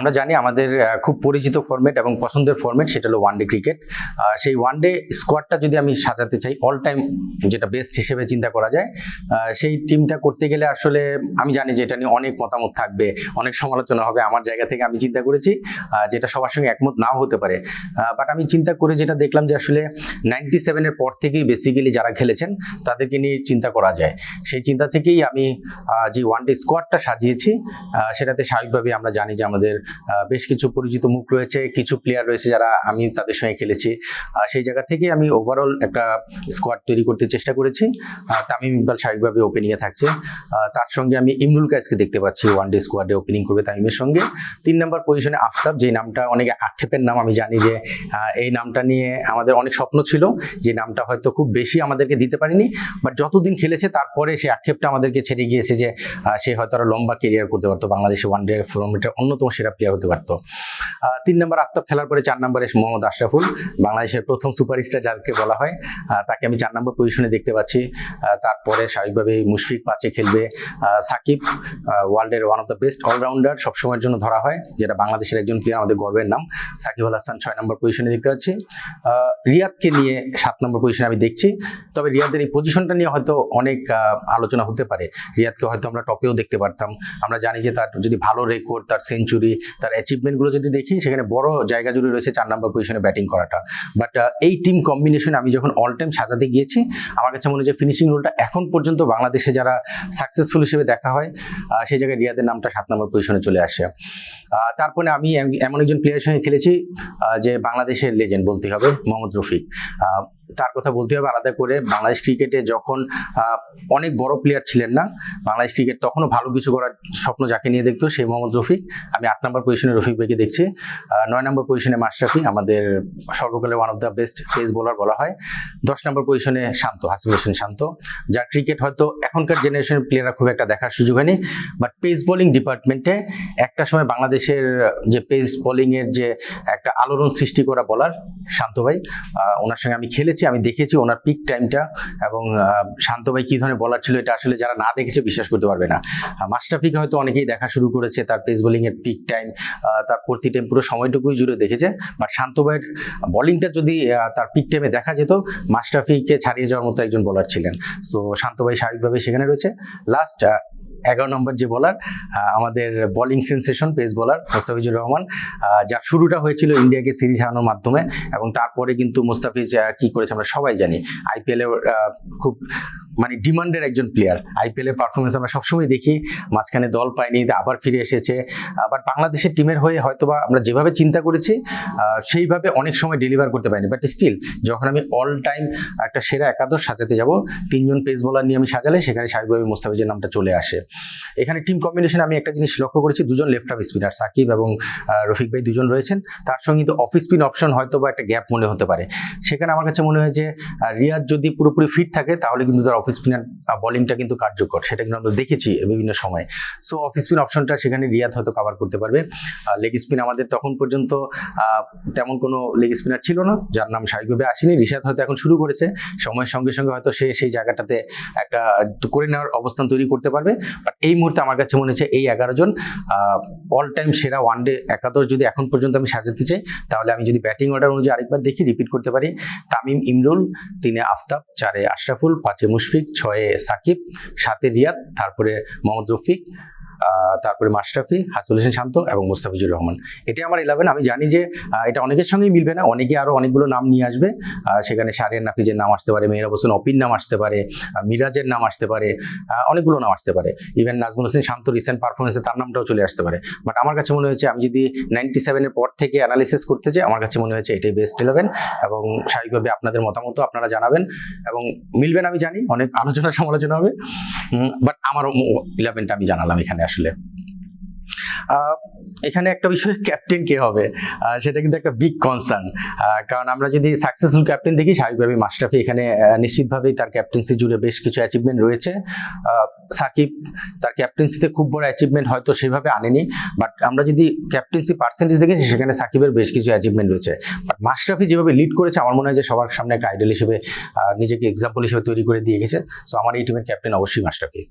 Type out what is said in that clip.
আমরা জানি আমাদের খুব পরিচিত ফরম্যাট এবং পছন্দের ফরম্যাট সেটা হলো ওয়ান ডে ক্রিকেট সেই ওয়ান ডে স্কোয়াডটা যদি আমি সাজাতে চাই অল টাইম যেটা বেস্ট হিসেবে চিন্তা করা যায় সেই টিমটা করতে গেলে আসলে আমি জানি যে এটা নিয়ে অনেক মতামত থাকবে, অনেক সমালোচনা হবে আমার জায়গা থেকে আমি চিন্তা করেছি যেটা সবার সঙ্গে একমত নাও হতে পারে। বাট আমি চিন্তা করে যেটা দেখলাম যে আসলে নাইনটি সেভেনের পর থেকেই বেসিক্যালি যারা খেলেছেন, তাদেরকে নিয়ে চিন্তা করা যায়। সেই চিন্তা থেকেই আমি যে ওয়ান ডে স্কোয়াডটা সাজিয়েছি সেটাতে স্বাভাবিকভাবে আমরা জানি যে আমাদের বেশ কিছু পরিচিত মুখ রয়েছে, কিছু প্লেয়ার রয়েছে যারা আমি তাদের সঙ্গে খেলেছি। সেই জায়গা থেকে আমি ওভারঅল একটা স্কোয়াড তৈরি করতে চেষ্টা করেছি। তামিম ইকবাল স্বাভাবিকভাবে ওপেনিংয়ে থাকছে। তার সঙ্গে আমি ইমরুল কাজকে দেখতে পাচ্ছি ওয়ান ডে স্কোয়াডে ওপেনিং করবে তামিমের সঙ্গে। তিন নম্বর পজিশনে আফতাব, যে নামটা অনেকে আক্ষেপের নাম, আমি জানি যে এই নামটা নিয়ে আমাদের অনেক স্বপ্ন ছিল, যে নামটা হয়তো খুব বেশি আমাদেরকে দিতে পারেনি। বাট যতদিন খেলেছে, তারপরে সেই আক্ষেপটা আমাদেরকে ছেড়ে গিয়েছে যে সে হয়তো আরও লম্বা কেরিয়ার করতে পারতো। বাংলাদেশে ওয়ান ডে ফর্মেটের অন্যতম সেরা প্লেয়ার হতে পারতো। তিন নম্বর আফতাব খেলার পরে চার নম্বরে মোহাম্মদ আশরাফুল। বাংলাদেশের প্রথম সুপারস্টার যাকে বলা হয় তাকে আমি চার নম্বর পজিশনে দেখতে পাচ্ছি। তারপরে স্বাভাবিকভাবে মুশফিক পাঁচে খেলবে সাকিব ওয়ার্ল্ডের one of the best allrounder সবসময়ের জন্য ধরা হয়, যেটা বাংলাদেশের একজন প্লেয়ার আমাদের গর্বের নাম। সাকিব আল হাসান ছয় নম্বর পজিশনে দেখতে পাচ্ছি। রিয়াদকে নিয়ে সাত নম্বর পজিশনে আমি দেখছি। তবে রিয়াদের এই পজিশনটা নিয়ে হয়তো অনেক আলোচনা হতে পারে। রিয়াদকে হয়তো আমরা টপেও দেখতে পারতাম। আমরা জানি যে তার যদি ভালো রেকর্ড তার সেঞ্চুরি তার অ্যাচিভমেন্টগুলো যদি দেখি, সেখানে বড় জায়গা জুড়ে রয়েছে চার নম্বর পজিশনে ব্যাটিং করাটা। বাট এই টিম কম্বিনেশন আমি যখন অল টাইম সাজাতে গিয়েছি, আমার কাছে মনে হয় যে ফিনিশিং রোলটা এখন পর্যন্ত বাংলাদেশে যারা সাকসেসফুল হিসেবে দেখা হয় সেই জায়গায় রিয়াদের নামটা সাত নম্বর পজিশনে চলে আসে। তারপরে আমি এমন একজন প্লেয়ারের সঙ্গে খেলেছি যে বাংলাদেশের লেজেন্ড বলতে হবে, মোহাম্মদ রফিক। তার কথা বলতে হবে আলাদা করে। বাংলাদেশ ক্রিকেটে যখন অনেক বড় প্লেয়ার ছিলেন না, বাংলাদেশ ক্রিকেট তখনও ভালো কিছু করার স্বপ্ন যাকে নিয়ে দেখতো সেই মোহাম্মদ রফিক। আমি আট নম্বর পজিশনে রফিক ভাইকে দেখছি। নয় নম্বর পজিশনে মাশরাফি, আমাদের সর্বকালের one of the best pace bowler বলা হয়। দশ নম্বর পজিশনে শান্ত হাসিম হোসেন শান্ত। যার ক্রিকেট হয়তো এখনকার জেনারেশনের প্লেয়াররা খুব একটা দেখার সুযোগ হয়নি বাট পেস বোলিং ডিপার্টমেন্টে একটা সময় বাংলাদেশের যে পেস বোলিং এর যে একটা আলোড়ন সৃষ্টি করা বলার শান্ত ভাই ওনার সঙ্গে আমি খেলেছি। আমি দেখেছি ওনার পিক টাইমটা এবং শান্ত ভাই কি ধরনের বলার ছিল এটা আসলে যারা না দেখেছে বিশ্বাস করতে পারবে না। মাশরাফিকে হয়তো অনেকেই দেখা শুরু করেছে, তার পেস বোলিং এর পিক টাইম তার প্রতি টাইম পুরো সময়টুকুই জুড়ে দেখেছে। বাট শান্ত ভাইয়ের বোলিংটা যদি তার পিক টাইমে দেখা যেত মাশরাফিকে ছাড়িয়ে যাওয়ার মতো একজন বলার ছিলেন। সো শান্ত ভাই স্বাভাবিকভাবে সেখানে রয়েছে। লাস্ট এগারো নম্বর যে বলার আমাদের bowling sensation pace bowler Mustafizur Rahman যার শুরুটা হয়েছিল ইন্ডিয়াকে সিরিজ হারানোর মাধ্যমে এবং তারপরে কিন্তু মুস্তাফিজ কি করেছে আমরা সবাই জানি। আইপিএল খুব মানে ডিমান্ডের একজন প্লেয়ার আইপিএল এর পারফরমেন্স আমরা সবসময় দেখি, মাঝখানে দল পাইনি আবার ফিরে এসেছে। আবার বাংলাদেশের টিমের হয়ে হয়তোবা আমরা যেভাবে চিন্তা করেছি সেইভাবে অনেক সময় ডেলিভার করতে পারিনি। বাট স্টিল যখন আমি অল টাইম একটা সেরা একাদশ সাজাতে যাব, তিনজন পেস বোলার নিয়ে আমি সাজালে, সেখানে স্বাভাবিকভাবে মুস্তাফিজের নামটা চলে আসে। এখানে টিম কম্বিনেশন আমি একটা জিনিস লক্ষ্য করেছি, দুজন লেফট হাফ স্পিনার সাকিব এবং রফিক ভাই দুজন রয়েছেন। তার সঙ্গে কিন্তু অফ স্পিন অপশন হয়তো বা একটা গ্যাপ মনে হতে পারে। সেখানে আমার কাছে মনে হয় যে রিয়াদ যদি পুরোপুরি ফিট থাকে, তাহলে কিন্তু তার অফ স্পিনার বোলিংটা কিন্তু কার্যকর। সেটা কিন্তু আমরা দেখেছি বিভিন্ন সময়। সো অফ স্পিন অপশনটা সেখানে রিয়াদ হয়তো কভার করতে পারবে। লেগ স্পিন আমাদের তখন পর্যন্ত তেমন কোনো লেগ স্পিনার ছিল না, যার নাম স্বাভাবিকভাবে আসেনি। রিশাদ হয়তো এখন শুরু করেছে। সময়ের সঙ্গে সঙ্গে হয়তো সে সেই জায়গাটাতে একটা করে নেওয়ার অবস্থান তৈরি করতে পারবে। বাট এই মুহূর্তে আমার কাছে মনে হচ্ছে এই এগারো জন অল টাইম সেরা ওয়ান ডে একাদশ যদি এখন পর্যন্ত আমি সাজাতে চাই, তাহলে আমি যদি ব্যাটিং অর্ডার অনুযায়ী আরেকবার দেখি রিপিট করতে পারি। তামিম ইমরুল, তিনে আফতাব, চারে আশরাফুল, পাঁচে মুশফিক, ছয়ে সাকিব, সাতে রিয়াদ, তারপরে মোহাম্মদ রফিক তারপরে মাশরাফি হাসুল হোসেন শান্ত এবং মুস্তাফিজুর রহমান। এটাই আমার ইলেভেন আমি জানি যে এটা অনেকের সঙ্গেই মিলবে না অনেকে আরও অনেকগুলো নাম নিয়ে আসবে। সেখানে শারিয়ার নাফিজের নাম আসতে পারে মেহরাব হোসেন, অপির নাম আসতে পারে মিরাজের নাম আসতে পারে অনেকগুলো নাম আসতে পারে। ইভেন নাজমুল হোসেন শান্ত রিসেন্ট পারফরমেন্সে তার নামটাও চলে আসতে পারে। বাট আমার কাছে মনে হয়েছে, আমি যদি নাইনটি সেভেনের পর থেকে অ্যানালিসিস করতে চাই, আমার কাছে মনে হয়েছে এটাই বেস্ট ইলেভেন এবং স্বাভাবিকভাবে আপনাদের মতামত আপনারা জানাবেন এবং মিলবেন আমি জানি, অনেক আলোচনা সমালোচনা হবে। বাট আমার ইলেভেনটা আমি জানালাম এখানে আসলে। এখানে একটা বিষয় ক্যাপ্টেন কে হবে? সেটা কিন্তু একটা বিগ কনসার্ন কারণ আমরা যদি সাকসেসফুল ক্যাপ্টেন দেখি স্বাভাবিকভাবে মাস্টাফি এখানে নিশ্চিতভাবেই তার ক্যাপ্টেন্সি জুড়ে বেশ কিছু অ্যাচিভমেন্ট রয়েছে। সাকিব তার ক্যাপ্টেন্সিতে খুব বড় অ্যাচিভমেন্ট হয়তো সেভাবে আনেনি বাট আমরা যদি ক্যাপ্টেন্সি পার্সেন্টেজ দেখি সেখানে সাকিবের বেশ কিছু অ্যাচিভমেন্ট রয়েছে। বাট মাশরাফি যেভাবে লিড করেছে, আমার মনে হয় যে সবার সামনে একটা আইডল হিসেবে নিজেকে এক্সাম্পল হিসেবে তৈরি করে দিয়ে গেছে। সো আমার এই টিমের ক্যাপ্টেন অবশ্যই মাশরাফি